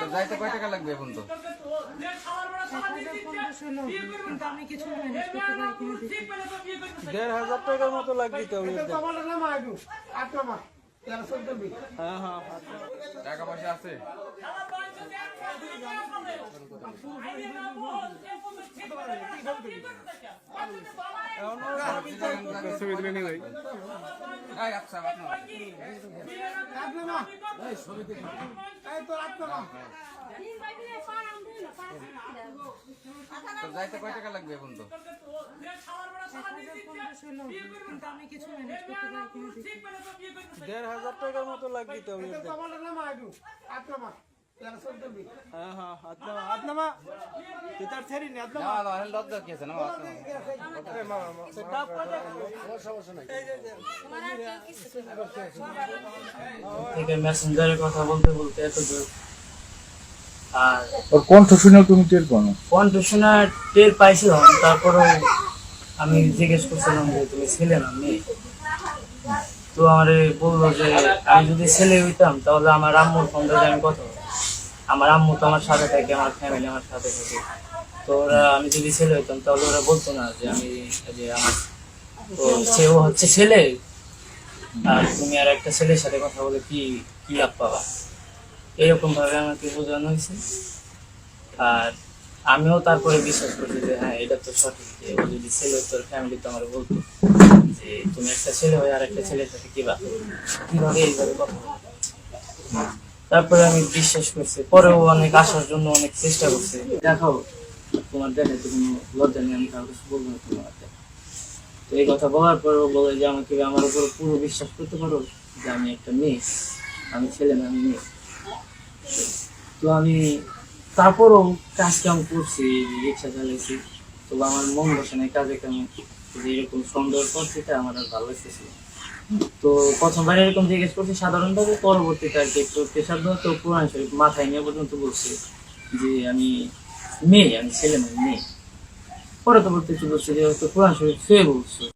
তো যাইতে কয় টাকা লাগবে এখন তো। দেড় হাজার টাকার মতো লাগবে তো হ্যাঁ হ্যাঁ টাকা পয়সা আছে আপনার। তো যাইতে কয় টাকা লাগবে দেখি। দেড় হাজার টাকার মতো লাগবে তো ওদের। হ্যাঁ হ্যাঁ মেসেঞ্জারে কথা বলতে বলতে এত দূর। আর ওর কণ্ঠ শুনে তুমি টের পাও না। কণ্ঠ শোনা টের পাইছিলাম তারপরে আমি জিজ্ঞেস করছিলাম যে তুমি ছেলে না মেয়ে? তো আমারে বলল যে আমি যদি ছেলে হইতাম তাহলে আমার আম্মুর ফোন ধরে আমি কথা। আমার আম্মু তো আমার সাথে থাকে, আমার ফ্যামিলি আমার সাথে থাকে। তো ওরা, আমি যদি ছেলে হইতাম, তাহলে ওরা বলতো না যে আমি যে আমার তো সেও হচ্ছে ছেলে। আর তুমি আর একটা ছেলের সাথে কথা বলে কি কি লাভ পাবা? এরকম ভাবে আমাকে বোঝানো হয়েছে। আর আমিও তারপরে বিশ্বাস করছি যে হ্যাঁ এটা তো সঠিক যে ও যদি ছেলে তোর ফ্যামিলি তো আমার বলতো। যে তুমি একটা ছেলে হয়ে আর একটা ছেলের সাথে কি বা কীভাবে এইভাবে কথা? তারপরে আমি বিশ্বাস করছি। পরেও অনেক আসার জন্য অনেক চেষ্টা করছি। দেখাও তোমার দেখাতে কোনো লজ্জা নেই, আমি কারও বলব না তোমার তো এই কথা বলার পরেও বলে যে, আমাকে আমার উপর পুরো বিশ্বাস করতে পারো যে আমি একটা মেয়ে? আমি ছেলে না, আমি মেয়ে? তো আমি তারপরও কাজ কাম করছি, রিক্সা চালাইছি। তো আমার মন বসে নাই কাজে কামে। এরকম সুন্দর পরিস্থিতি আমার আর ভালো লাগতেছিল তো প্রথমবার এরকম জিজ্ঞেস করছি সাধারণভাবে পরবর্তীতে আর কি একটু পেশার তো কোরআন শরীফ মাথায় নিয়ে পর্যন্ত বলছি যে আমি মেয়ে, আমি ছেলে মেয়ে। মেয়ে পরবর্তীতে বলছি যে হয়তো কোরআন শরীফ বলছে বলছো